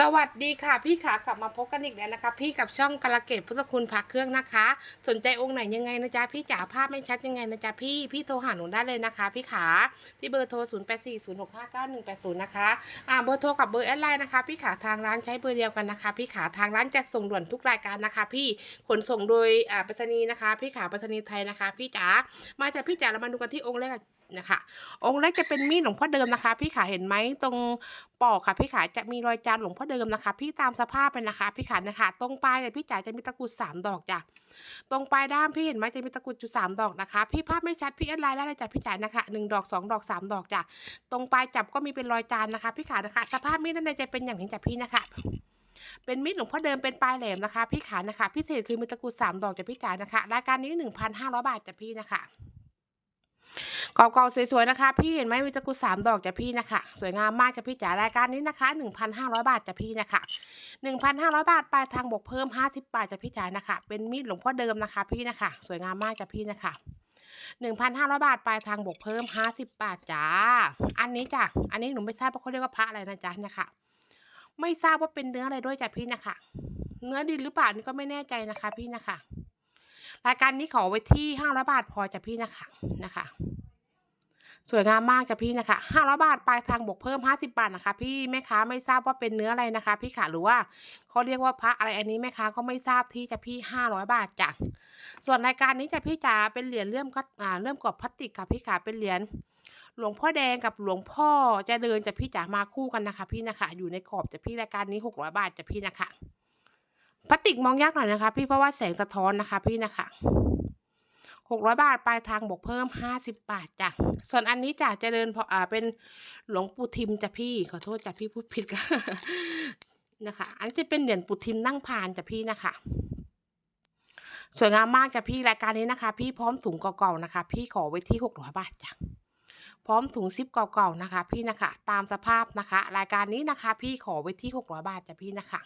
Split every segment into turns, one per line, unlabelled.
สวัสดีค่ะ พี่ขากลับมาพบกันอีกแล้วนะคะ พี่กับช่องกระเกตพุทธคุณพักเครื่องนะคะ สนใจองค์ไหนยังไงนะจ๊ะพี่จ๋าภาพไม่ชัดยังไงนะจ๊ะพี่พี่โทรหาหนูได้เลยนะคะ พี่ขาที่เบอร์โทร 0 8 4 0 6 5 9 1 8 0 นะคะอ่าเบอร์โทรกับเบอร์แอดไลน์นะคะ พี่ขาทางร้านใช้เบอร์เดียวกันนะคะ พี่ขาทางร้านจะส่งด่วนทุกรายการนะคะ พี่ขนส่งโดยอ่าไปรษณีย์นะคะ พี่ขาไปรษณีย์ไทยนะคะ พี่จ๋ามาจากพี่จ๋าเรามาดูกันที่องค์แรก นะคะ องค์แรกจะเป็นมีดหลวงพ่อเดิมนะคะ พี่ขาเห็นไหมตรงปอกค่ะพี่ขาจะมีรอยจานหลวงพ่อเดิมนะคะ พี่ตามสภาพเป็นนะคะ พี่ขานะคะ ตรงปลายเนี่ยพี่จ๋าจะมีตะกุดสามดอกจ้ะตรงปลายด้ามพี่เห็นไหมจะมีตะกุดอยู่สามดอกนะคะ พี่ภาพไม่ชัดพี่แอดไลน์ได้เลยจ้ะพี่จ๋านะคะหนึ่งดอกสองดอกสามดอกจ้ะตรงปลายจับก็มีเป็นรอยจานนะคะ พี่ขานะคะ สภาพมีดด้านในจะเป็นอย่างนี้จ้ะพี่นะคะเป็นมีดหลวงพ่อเดิมเป็นปลายแหลมนะคะ พี่ขานะคะ พิเศษคือมีตะกุดสามดอกจ้ะพี่จ๋านะคะรายการนี้หนึ่งพันห้าร้อยบาทจ้ะพี่นะคะ เก่าๆสวยๆนะคะพี่เห็นไหมมีตะกุสามดอกจ้ะพี่นะคะ สวยงามมากจ้ะพี่จ๋ารายการนี้นะคะหนึ่งพันห้าร้อยบาทจ้ะพี่นะคะหนึ่งพันห้าร้อยบาทปลายทางบวกเพิ่มห้าสิบบาทจ้ะพี่จ๋านะคะ เป็นมีดหลวงพ่อเดิมนะคะ พี่นะคะ สวยงามมากจ้ะพี่นะคะหนึ่งพันห้าร้อยบาทปลายทางบวกเพิ่มห้าสิบบาทจ้า อันนี้จ้ะอันนี้หนูไม่ทราบว่าเขาเรียกว่าพระอะไรนะจ๊ะนี่ยค่ะไม่ทราบว่าเป็นเนื้ออะไรด้วยจ้ะพี่นะคะ เนื้อดินหรือเปล่านี่ก็ไม่แน่ใจนะคะ พี่นะคะ รายการนี้ขอไว้ที่ห้าร้อยบาทพอจ้ะพี่นะคะนะคะ สวยงามมากจ้ะพี่นะคะห้าร้อยบาทปลายทางบวกเพิ่มห้าสิบาทนะคะ พี่แม่ค้าไม่ทราบว่าเป็นเนื้ออะไรนะคะ พี่ขาหรือว่าเขาเรียกว่าพระอะไรอันนี้แม่ค้าก็ไม่ทราบที่จะพี่ห้าร้อยบาทจ้ะส่วนรายการนี้จะพี่จ๋าเป็นเหรียญเลื่มก็อ่าเลื่มกรอบพลาสติกค่ะพี่ขาเป็นเหรียญหลวงพ่อแดงกับหลวงพ่อจะเดินจะพี่จ๋ามาคู่กันนะคะ พี่นะคะ อยู่ในกรอบจะพี่รายการนี้หกร้อยบาทจะพี่นะคะ พลาสติกมองยากหน่อยนะคะ พี่เพราะว่าแสงสะท้อนนะคะพี่นะคะหกร้อยบาทปลายทางบวกเพิ่มห้าสิบบาทจ้ะ ส่วนอันนี้จ้ะเจริญพออ่าเป็นหลวงปู่ทิมจ้ะพี่ ขอโทษจ้ะพี่พูดผิดกันนะคะ อันนี้จะเป็นเหรียญปู่ทิมนั่งพานจ้ะพี่นะคะสวยงามมากจ้ะพี่รายการนี้นะคะ พี่พร้อมถุงเก่าๆนะคะ พี่ขอไว้ที่หกร้อยบาทจ้ะพร้อมถุงซิปเก่าๆนะคะ พี่นะคะ ตามสภาพนะคะ รายการนี้นะคะ พี่ขอไว้ที่หกร้อยบาทจ้ะพี่นะคะ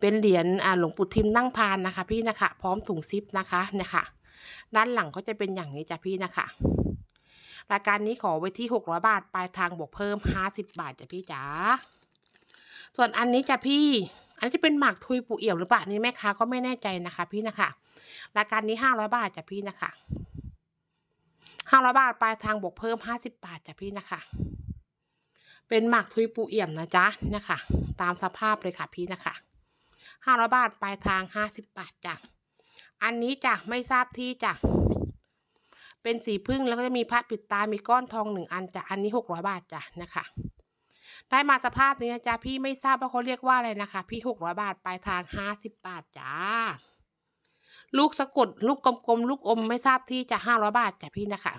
เป็นเหรียญหลวงปู่ทิมนั่งพานนะคะ พี่นะคะ พร้อมถุงซิปนะคะเนี่ยค่ะ ด้านหลังก็จะเป็นอย่างนี้จ้ะพี่นะคะรายการนี้ขอไว้ที่หกร้อยบาท ปลายทางบวกเพิ่มห้าสิบบาทจ้ะพี่จ๋า ส่วนอันนี้จ้ะพี่ อันนี้จะเป็นหมากทุยปูเอี่ยวหรือเปล่านี่แม่ค้าก็ไม่แน่ใจนะคะ พี่นะคะ รายการนี้ห้าร้อยบาทจ้ะพี่นะคะห้าร้อยบาท ปลายทางบวกเพิ่มห้าสิบบาทจ้ะพี่นะคะ เป็นหมากทุยปูเอี่ยมนะจ๊ะนะคะ ตามสภาพเลยค่ะพี่นะคะ ห้าร้อยบาทปลายทางห้าสิบบาทจ้ะอันนี้จ้ะไม่ทราบที่จ้ะเป็นสีพึ่งแล้วก็จะมีพระปิดตา มีก้อนทองหนึ่งอันจ้ะอันนี้หกร้อยบาทจ้ะนะคะ ได้มาสภาพนี้นะจ๊ะพี่ไม่ทราบว่าเขาเรียกว่าอะไรนะคะ พี่หกร้อยบาทปลายทางห้าสิบบาทจ้าลูกสะกดลูกกลมๆลูกอมไม่ทราบที่จะห้าร้อยบาทจ้ะพี่นะคะ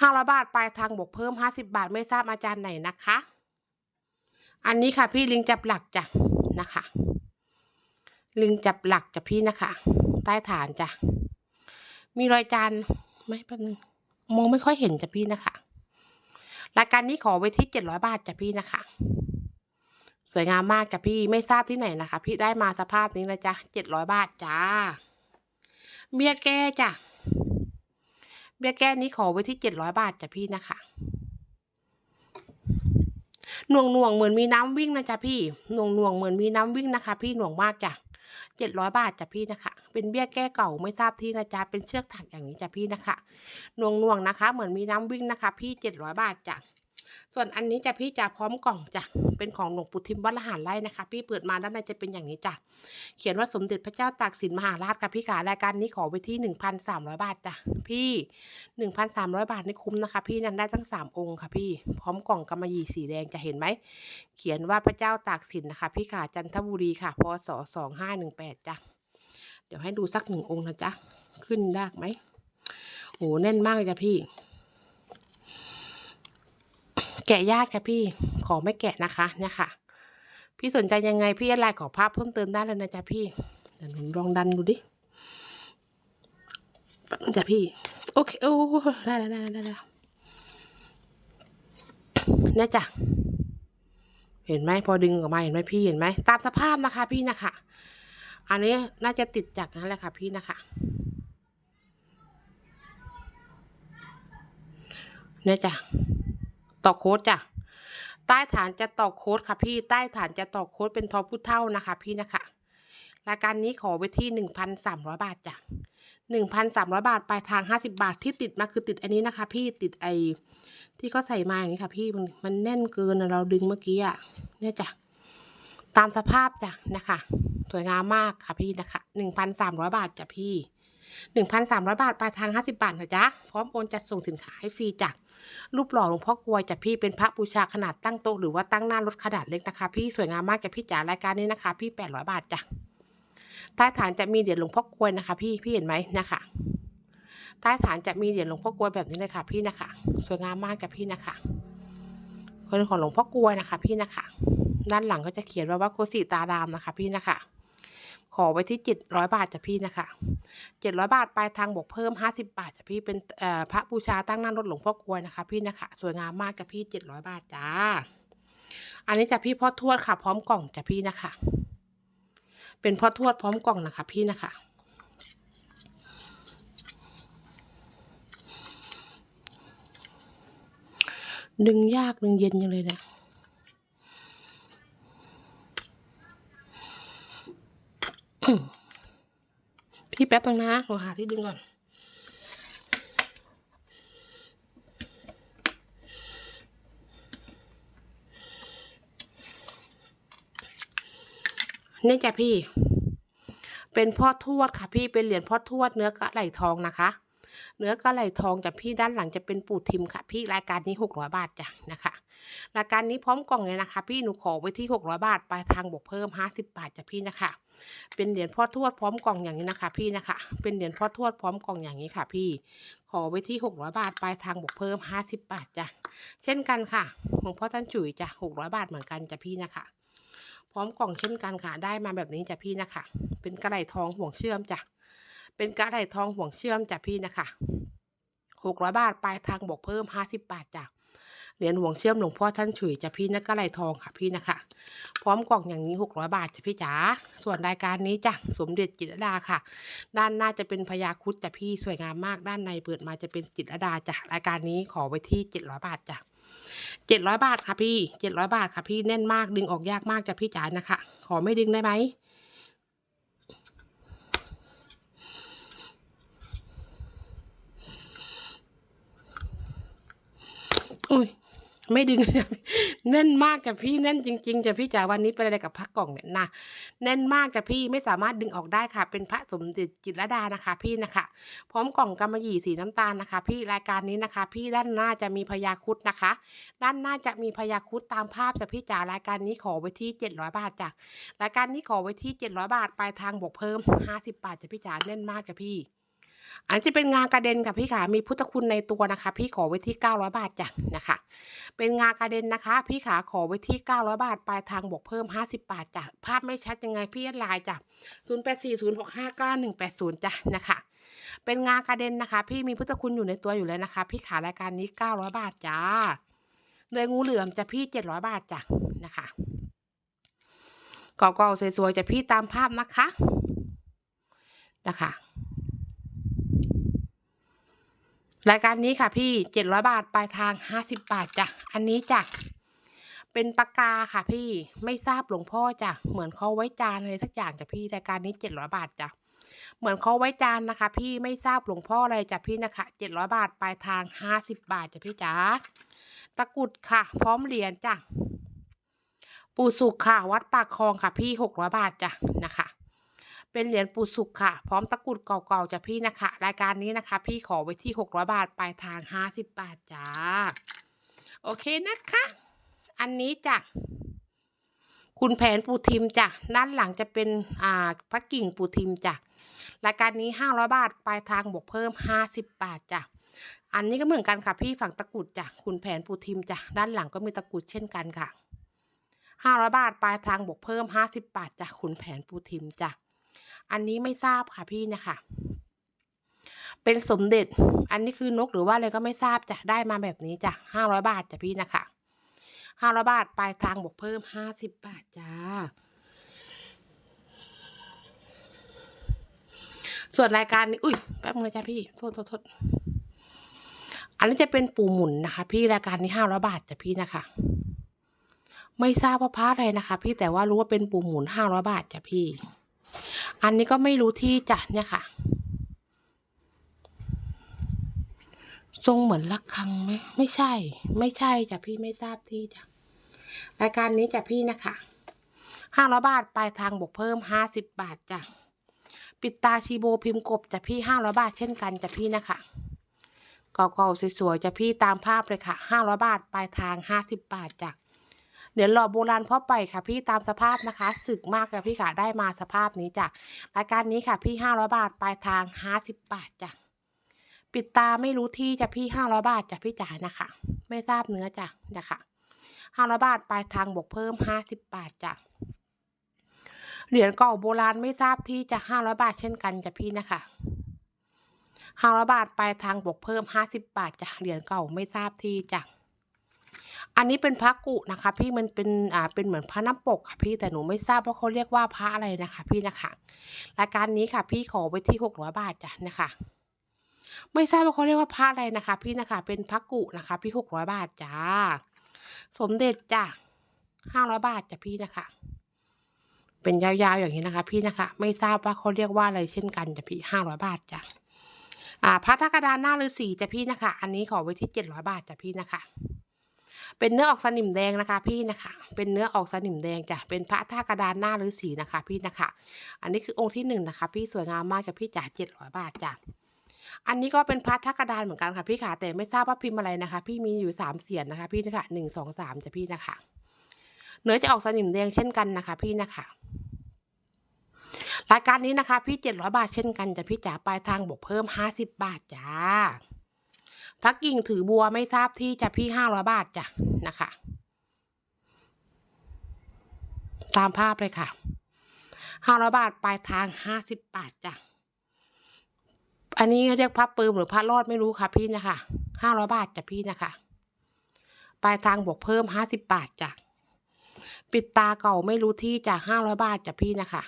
ห้าร้อยบาทปลายทางบวกเพิ่มห้าสิบาทไม่ทราบอาจารย์ไหนนะคะ อันนี้ค่ะพี่ลิงจับหลักจ้ะ นะคะ ลิงจับหลักจ้ะพี่นะคะ ใต้ฐานจ้ะ มีรอยจานไหมแป๊บนึงมองไม่ค่อยเห็นจ้ะพี่นะคะ รายการนี้ขอไว้ที่เจ็ดร้อยบาทจ้ะพี่นะคะ สวยงามมากจ้ะพี่ไม่ทราบที่ไหนนะคะ พี่ได้มาสภาพนี้นะจ๊ะเจ็ดร้อยบาทจ้า เบี้ยแก้จ้ะ เบี้ยแก้นี้ขอไว้ที่เจ็ดร้อยบาทจ้ะพี่นะคะ หน่วงหน่วงเหมือนมีน้ำวิ่งนะจ๊ะพี่หน่วงหน่วงเหมือนมีน้ำวิ่งนะคะ พี่หน่วงมากจ้ะเจ็ดร้อยบาทจ้ะพี่นะคะ เป็นเบี้ยแก้เก่าไม่ทราบที่นะจ๊ะเป็นเชือกถักอย่างนี้จ้ะพี่นะคะหน่วงหน่วงนะคะ เหมือนมีน้ำวิ่งนะคะ พี่เจ็ดร้อยบาทจ้ะ ส่วนอันนี้จะพี่จะพร้อมกล่องจ้ะเป็นของหลวงปู่ทิมวัดละหารไร่นะคะ พี่เปิดมาด้านในจะเป็นอย่างนี้จ้ะเขียนว่าสมเด็จพระเจ้าตากสินมหาราชค่ะพี่ขารายการนี้ขอไว้ที่หนึ่งพันสามร้อยบาทจ้ะพี่หนึ่งพันสามร้อยบาทนี่คุ้มนะคะ พี่นั่นได้ตั้งสามองค์ค่ะพี่พร้อมกล่องกำมะหยี่สีแดงจะเห็นไหมเขียนว่าพระเจ้าตากสินนะคะ พี่ขาจันทบุรีค่ะพศสองห้าหนึ่งแปดจ้ะเดี๋ยวให้ดูสักหนึ่งองค์นะจ๊ะขึ้นยากไหมโอ้แน่นมากเลยจ้ะพี่ะยากค่ะพี่ขอไม่แกะนะคะเนี่ยค่ะ พี่สนใจยังไงพี่อะไรขอภาพเพิ่มเติมได้เลยนะจ๊ะพี่เดี๋ยวหนูลองดันดูดินึงจ้ะพี่ โอเคโอ้ได้แล้วได้แล้วได้แล้วเนี่ยจ้ะเห็นไหมพอดึงออกมาเห็นไหมพี่เห็นไหมตามสภาพนะคะ พี่นะคะ อันนี้น่าจะติดจากนั่นแหละค่ะ พี่นะคะเนี่ยจ้ะ ต่อโค้ดจ้ะใต้ฐานจะต่อโค้ดค่ะพี่ใต้ฐานจะต่อโค้ดเป็นทอพุเท่านะคะ พี่นะคะรายการนี้ขอไว้ที่หนึ่งพันสามร้อยบาทจ้ะหนึ่งพันสามร้อยบาทปลายทางห้าสิบาทที่ติดมาคือติดอันนี้นะคะ พี่ติดไอที่เขาใส่มาอย่างนี้ค่ะ พี่มันมันแน่นเกินเราดึงเมื่อกี้อะเนี่ยจ้ะตามสภาพจ้ะนะคะ สวยงามมากค่ะพี่นะคะหนึ่งพันสามร้อยบาทจ้ะพี่หนึ่งพันสามร้อยบาทปลายทางห้าสิบาทนะจ๊ะพร้อมโอนจัดส่งสินค้าให้ฟรีจ้ะ รูปหล่อหลวงพ่อกลวยจากพี่เป็นพระบูชาขนาดตั้งโต๊ะหรือว่าตั้งหน้ารถขนาดเล็กนะคะ พี่สวยงามมากจากพี่จ๋ารายการนี้นะคะ พี่แปดร้อยบาทจ้ะใต้ฐานจะมีเหรียญหลวงพ่อกลวยนะคะ พี่พี่เห็นไหมนะคะใต้ฐานจะมีเหรียญหลวงพ่อกลวยแบบนี้เลยค่ะ พี่นะคะ สวยงามมากจากพี่นะคะคนของหลวงพ่อกลวยนะคะ พี่นะคะ ด้านหลังก็จะเขียนว่าว่าโคสิตารามนะคะ พี่นะคะ ขอไว้ที่เจ็ดร้อยบาทจ้ะพี่นะคะเจ็ดร้อยบาทปลายทางบวกเพิ่มห้าสิบาทจ้ะพี่เป็นพระบูชาตั้งหน้ารถหลวงพ่อกลวยนะคะ พี่นะคะสวยงามมากจ้ะพี่เจ็ดร้อยบาทจ้า อันนี้จ้ะพี่พ่อทวดค่ะ พร้อมกล่องจ้ะพี่นะคะ เป็นพ่อทวดพร้อมกล่องนะคะพี่นะคะดึงยากดึงเย็นยังเลยเนะ พี่แป๊บนึงนะหนูหาที่ดึงก่อน นี่จ้ะพี่ เป็นพ่อทวดค่ะ พี่เป็นเหรียญพ่อทวดเนื้อกระไหลทองนะคะ เนื้อกระไหลทองจ้ะพี่ด้านหลังจะเป็นปูทิมค่ะ พี่รายการนี้หกร้อยบาทจ้ะนะคะรายการนี้พร้อมกล่องเลยนะคะ พี่หนูขอไว้ที่หกร้อยบาทปลายทางบวกเพิ่มห้าสิบบาทจ้ะพี่นะคะ เป็นเหรียญพ่อทวดพร้อมกล่องอย่างนี้นะคะ พี่นะคะ เป็นเหรียญพ่อทวดพร้อมกล่องอย่างนี้ค่ะ พี่ ขอไว้ที่หกร้อยบาทปลายทางบวกเพิ่มห้าสิบบาทจ้ะ เช่นกันค่ะหลวงพ่อท่านจุ๋ยจ้ะหกร้อยบาทเหมือนกันจ้ะพี่นะคะ พร้อมกล่องเช่นกันค่ะ ได้มาแบบนี้จ้ะพี่นะคะ เป็นกระไหลทองห่วงเชื่อมจ้ะ เป็นกระไหลทองห่วงเชื่อมจ้ะพี่นะคะหกร้อยบาทปลายทางบวกเพิ่มห้าสิบบาทจ้ะ เหรียญห่วงเชื่อมหลวงพ่อท่านฉุยจะพี่นักกะไลทองค่ะพี่นะคะ พร้อมกล่องอย่างนี้หกร้อยบาทจ้ะพี่จ๋าส่วนรายการนี้จ้ะสมเด็จจิตรดาค่ะ ด้านหน้าจะเป็นพญาครุดจ้ะพี่สวยงามมากด้านในเปิดมาจะเป็นจิตรดาจ้ะรายการนี้ขอไว้ที่เจ็ดร้อยบาทจ้ะเจ็ดร้อยบาทค่ะพี่เจ็ดร้อยบาทค่ะพี่แน่นมากดึงออกยากมากจ้ะพี่จ๋านะคะ ขอไม่ดึงได้ไหมอุ้ย ไม่ดึงแน่นมากจ้ะพี่แน่นจริงๆจ้ะพี่จ๋าวันนี้เป็นอะไรกับพักกล่องเนี่ยนะแน่นมากจ้ะพี่ไม่สามารถดึงออกได้ค่ะ เป็นพระสมเด็จจิตรลดานะคะ พี่นะคะ พร้อมกล่องกำมะหยี่สีน้ำตาลนะคะ พี่รายการนี้นะคะ พี่ด้านหน้าจะมีพญาคุดนะคะ ด้านหน้าจะมีพญาคุดตามภาพจ้ะพี่จ๋ารายการนี้ขอไว้ที่เจ็ดร้อยบาทจ้ะรายการนี้ขอไว้ที่เจ็ดร้อยบาทปลายทางบวกเพิ่มห้าสิบบาทจ้ะพี่จ๋าแน่นมากจ้ะพี่ อันนี้จะเป็นงากระเด็นค่ะพี่ขามีพุทธคุณในตัวนะคะ พี่ขอไว้ที่เก้าร้อยบาทจ้ะนะคะ เป็นงากระเด็นนะคะ พี่ขาขอไว้ที่เก้าร้อยบาทปลายทางบวกเพิ่มห้าสิบบาทจ้ะภาพไม่ชัดยังไงพี่แอดไลน์จ้ะศูนย์แปดสี่ศูนย์หกห้าเก้าหนึ่งแปดศูนย์จ้ะนะคะเป็นงากระเด็นนะคะ พี่มีพุทธคุณอยู่ในตัวอยู่แล้วนะคะ พี่ขารายการนี้เก้าร้อยบาทจ้าเลยงูเหลือมจะพี่เจ็ดร้อยบาทจ้ะนะคะเก่าๆสวยๆจะพี่ตามภาพนะคะนะคะ รายการนี้ค่ะพี่เจ็ดร้อยบาทปลายทางห้าสิบบาทจ้ะ อันนี้จ้ะ เป็นปากกาค่ะพี่ไม่ทราบหลวงพ่อจ้ะ เหมือนเขาไว้จานอะไรสักอย่างจ้ะพี่รายการนี้เจ็ดร้อยบาทจ้ะ เหมือนเขาไว้จานนะคะ พี่ไม่ทราบหลวงพ่ออะไรจ้ะพี่นะคะเจ็ดร้อยบาทปลายทางห้าสิบบาทจ้ะพี่จ๋าตะกุดค่ะ พร้อมเหรียญจ้ะ ปู่สุขค่ะ วัดปากคลองค่ะ พี่หกร้อยบาทจ้ะนะคะ เป็นเหรียญปูสุขค่ะ พร้อมตะกรุดเก่าๆจ้ะพี่นะคะ รายการนี้นะคะ พี่ขอไว้ที่หกร้อยบาทปลายทางห้าสิบบาทจ้า โอเคนะคะ อันนี้จ้ะคุณแผนปูทิมจ้ะด้านหลังจะเป็นอ่าพระกิ่งปูทิมจ้ะรายการนี้ห้าร้อยบาทปลายทางบวกเพิ่มห้าสิบบาทจ้ะอันนี้ก็เหมือนกันค่ะพี่ฝั่งตะกรุดจ้ะคุณแผนปูทิมจ้ะด้านหลังก็มีตะกรุดเช่นกันค่ะห้าร้อยบาทปลายทางบวกเพิ่มห้าสิบบาทจ้ะคุณแผนปูทิมจ้ะ อันนี้ไม่ทราบค่ะพี่นะคะ เป็นสมเด็จ อันนี้คือนกหรือว่าอะไรก็ไม่ทราบจ้ะ ได้มาแบบนี้จ้ะห้าร้อยบาทจ้ะพี่นะคะห้าร้อยบาทปลายทางบวกเพิ่มห้าสิบบาทจ้า ส่วนรายการนี้ อุ้ยแป๊บนึงจ้ะพี่ โทษโทษโทษอันนี้จะเป็นปูหมุนนะคะ พี่รายการนี้ห้าร้อยบาทจ้ะพี่นะคะ ไม่ทราบว่าพระอะไรนะคะ พี่แต่ว่ารู้ว่าเป็นปูหมุนห้าร้อยบาทจ้ะพี่ อันนี้ก็ไม่รู้ที่จ้ะเนี่ยค่ะ ทรงเหมือนระฆังไหมไม่ใช่ ไม่ใช่จ้ะพี่ไม่ทราบที่จ้ะรายการนี้จ้ะพี่นะคะห้าร้อยบาทปลายทางบวกเพิ่มห้าสิบบาทจ้ะปิดตาชีโบพิมพ์กบจ้ะพี่ห้าร้อยบาทเช่นกันจ้ะพี่นะคะเก่าๆสวยๆจ้ะพี่ตามภาพเลยค่ะห้าร้อยบาทปลายทางห้าสิบบาทจ้ะ เดี๋ยวหล่อโบราณพ่อไปค่ะพี่ตามสภาพนะคะสึกมากจ้ะพี่ค่ะได้มาสภาพนี้จ้ะรายการนี้ค่ะพี่ห้าร้อยบาทปลายทางห้าสิบบาทจ้ะปิดตาไม่รู้ที่จะพี่ห้าร้อยบาทจ้ะพี่จ๋านะคะ ไม่ทราบเนื้อจ้ะนะคะห้าร้อยบาทปลายทางบวกเพิ่มห้าสิบบาทจ้ะเหรียญเก่าโบราณไม่ทราบที่จะห้าร้อยบาทเช่นกันจ้ะพี่นะคะห้าร้อยบาทปลายทางบวกเพิ่มห้าสิบบาทจ้ะเหรียญเก่าไม่ทราบที่จ้ะ อันนี้เป็นพระกุนะคะ พี่มันเป็นอ่าเป็นเหมือนพระน้ำปกค่ะพี่แต่หนูไม่ทราบว่าเขาเรียกว่าพระอะไรนะคะ พี่นะคะรายการนี้ค่ะ พี่ขอไว้ที่หกร้อยบาทจ้ะนะคะไม่ทราบว่าเขาเรียกว่าพระอะไรนะคะ พี่นะคะ เป็นพระกุนะคะ พี่หกร้อยบาทจ้า สมเด็จจ้ะห้าร้อยบาทจ้ะพี่นะคะ เป็นยาวๆอย่างนี้นะคะ พี่นะคะ ไม่ทราบว่าเขาเรียกว่าอะไรเช่นกันจ้ะพี่ห้าร้อยบาทจ้ะอ่าพระทักดานหน้าฤาษีจ้ะพี่นะคะ อันนี้ขอไว้ที่เจ็ดร้อยบาทจ้ะพี่นะคะ เป็นเนื้อออกสนิมแดงนะคะพี่นะคะ เป็นเนื้อออกสนิมแดงจ้ะ เป็นพระท่ากระดานหน้าฤาษีนะคะ พี่นะคะ อันนี้คือองค์ที่หนึ่งนะคะ พี่สวยงามมากจ้ะพี่จ๋าเจ็ดร้อยบาทจ้ะอันนี้ก็เป็นพระทักกระดานเหมือนกันค่ะพี่ค่ะแต่ไม่ทราบว่าพิมพ์อะไรนะคะ พี่มีอยู่สามเสียนนะคะ พี่นะคะหนึ่งสองสามจะพี่นะคะเนื้อจะออกสนิมแดงเช่นกันนะคะ พี่นะคะรายการนี้นะคะ พี่เจ็ดร้อยบาทเช่นกันจะพี่จ๋าปลายทางบวกเพิ่มห้าสิบบาทจ้า พระกิ่งถือบัวไม่ทราบที่จะพี่ห้าร้อยบาทจ้ะนะคะ ตามภาพเลยค่ะห้าร้อยบาทปลายทางห้าสิบบาทจ้ะอันนี้เรียกพระปืมหรือพระรอดไม่รู้ค่ะพี่นะคะห้าร้อยบาทจ้ะพี่นะคะ ปลายทางบวกเพิ่มห้าสิบบาทจ้ะปิดตาเก่าไม่รู้ที่จ้ะห้าร้อยบาทจ้ะพี่นะคะ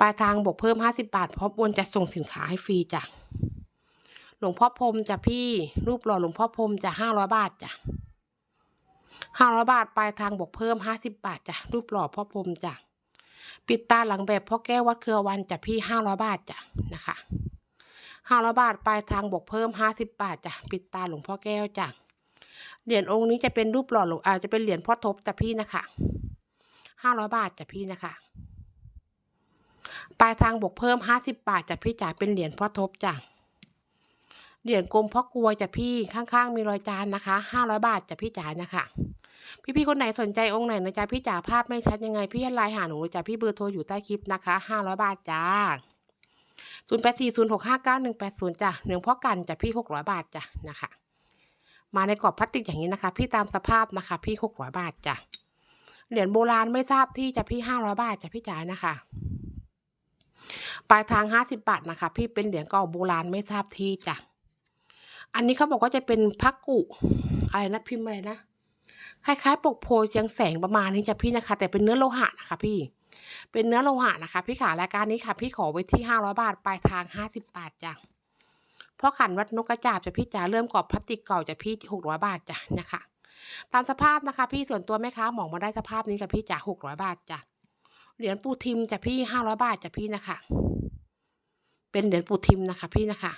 ปลายทางบวกเพิ่มห้าสิบาทพราะบนจะส่งสินค้าให้ฟรีจ้ะ หลวงพ่อพรมจ้ะพี่ รูปหล่อหลวงพ่อพรมจะห้าร้อยบาทจ้ะห้าร้อยบาทปลายทางบวกเพิ่มห้าสิบบาทจ้ะรูปหล่อพ่อพรมจ้ะปิดตาหลังแบบพ่อแก้ววัดเครือวันจ้ะพี่ห้าร้อยบาทจ้ะนะคะห้าร้อยบาทปลายทางบวกเพิ่มห้าสิบบาทจ้ะปิดตาหลวงพ่อแก้วจ้ะเหรียญองค์นี้จะเป็นรูปหล่อหลวงอาจจะเป็นเหรียญพ่อทบจ้ะพี่นะคะห้าร้อยบาทจ้ะพี่นะคะปลายทางบวกเพิ่มห้าสิบาทจ้ะพี่จ๋าเป็นเหรียญพ่อทบจ้ะ เหรียญกลมพ่อกลัวจ้ะพี่ข้างๆ มีรอยจานนะคะห้าร้อยบาทจ้ะพี่จ๋านะคะ พี่ๆคนไหนสนใจองค์ไหนนะจ๊ะพี่จ๋าภาพไม่ชัดยังไงพี่ไลน์หาหนูจ้ะพี่เบอร์โทรอยู่ใต้คลิปนะคะห้าร้อยบาทจ้าศูนย์แปดสี่ศูนย์หกห้าเก้าหนึ่งแปดศูนย์จ้ะหนึ่งพ่อกันจ้ะพี่หกร้อยบาทจ้ะนะคะ มาในกรอบพลาสติกอย่างนี้นะคะ พี่ตามสภาพนะคะ พี่หกร้อยบาทจ้ะเหรียญโบราณไม่ทราบที่จะพี่ห้าร้อยบาทจะพี่จ๋านะคะ ปลายทางห้าสิบบาทนะคะ พี่เป็นเหรียญเก่าโบราณไม่ทราบที่จ้ะ อันนี้เขาบอกว่าจะเป็นพักกุอะไรนะพิมพ์อะไรนะคล้ายๆปกโพยเชียงแสงประมาณนี้จ้ะพี่นะคะ แต่เป็นเนื้อโลหะนะคะ พี่ เป็นเนื้อโลหะนะคะ พี่ขารายการนี้ค่ะ พี่ขอไว้ที่ห้าร้อยบาทปลายทางห้าสิบบาทจ้ะพ่อขันวัดนกกระจาบจ้ะพี่จ๋าเริ่มกรอบพลาสติกเก่าจ้ะพี่หกร้อยบาทจ้ะนะคะ ตามสภาพนะคะ พี่ส่วนตัวแม่ค้าหมองมาได้สภาพนี้จ้ะพี่จ๋าหกร้อยบาทจ้ะเหรียญปูทิมจ้ะพี่ห้าร้อยบาทจ้ะพี่นะคะ เป็นเหรียญปูทิมนะคะ พี่นะคะ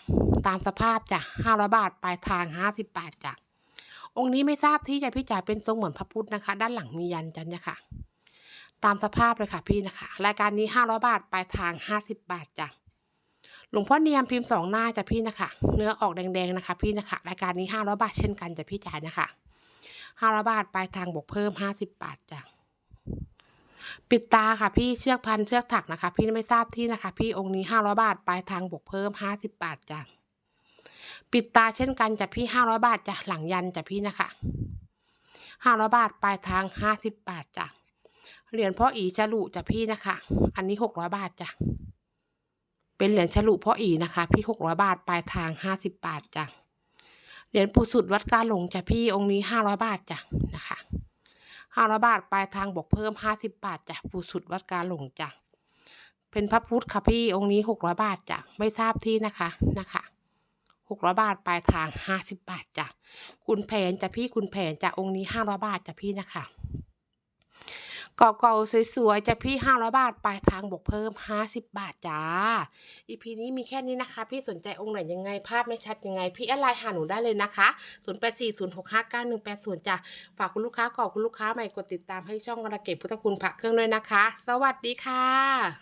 ตามสภาพจ้ะห้าร้อยบาทปลายทางห้าสิบบาทจ้ะองค์นี้ไม่ทราบที่จะพี่จ๋าเป็นทรงเหมือนพระพุทธนะคะ ด้านหลังมียันจันเนี่ยค่ะ ตามสภาพเลยค่ะพี่นะคะ รายการนี้ห้าร้อยบาทปลายทางห้าสิบบาทจ้ะหลวงพ่อเนียมพิมพ์สองหน้าจ้ะพี่นะคะ เนื้อออกแดงๆนะคะ พี่นะคะ รายการนี้ห้าร้อยบาทเช่นกันจ้ะพี่จ๋านะคะห้าร้อยบาทปลายทางบวกเพิ่มห้าสิบบาทจ้ะปิดตาค่ะพี่เชือกพันเชือกถักนะคะ พี่ไม่ทราบที่นะคะ พี่องค์นี้ห้าร้อยบาทปลายทางบวกเพิ่มห้าสิบบาทจ้ะ ปิดตาเช่นกันจ้ะพี่ห้าร้อยบาทจ้ะหลังยันจ้ะพี่นะคะห้าร้อยบาทปลายทางห้าสิบบาทจ้ะเหรียญพ่ออีฉลุจ้ะพี่นะคะ อันนี้หกร้อยบาทจ้ะเป็นเหรียญฉลุพ่ออีนะคะ พี่หกร้อยบาทปลายทางห้าสิบบาทจ้ะเหรียญปู่สุดวัดกาหลงจ้ะพี่องค์นี้ห้าร้อยบาทจ้ะนะคะห้าร้อยบาทปลายทางบวกเพิ่มห้าสิบบาทจ้ะปู่สุดวัดกาหลงจ้ะเป็นพระพุทธค่ะพี่องค์นี้หกร้อยบาทจ้ะไม่ทราบที่นะคะนะคะ 600 บาท ปลายทาง 50 บาทจ้ะคุณแผนจ้ะพี่คุณแผนจ้ะองค์นี้ 500 บาทจ้ะพี่นะคะเกาะเกาสวยๆจ้ะพี่500บาท ปลายทางบวกเพิ่ม50บาทจ้า อีพีนี้มีแค่นี้นะคะ พี่สนใจองค์ไหนยังไง ภาพไม่ชัดยังไง พี่อดไลน์หาหนูได้เลยนะคะ0840659180จ้ะฝากคุณลูกค้ากอนคุณลูกค้าใหม่กดติดตามให้ช่องกระเก็บพุทธคุณพระเครื่องด้วยนะคะ สวัสดีค่ะ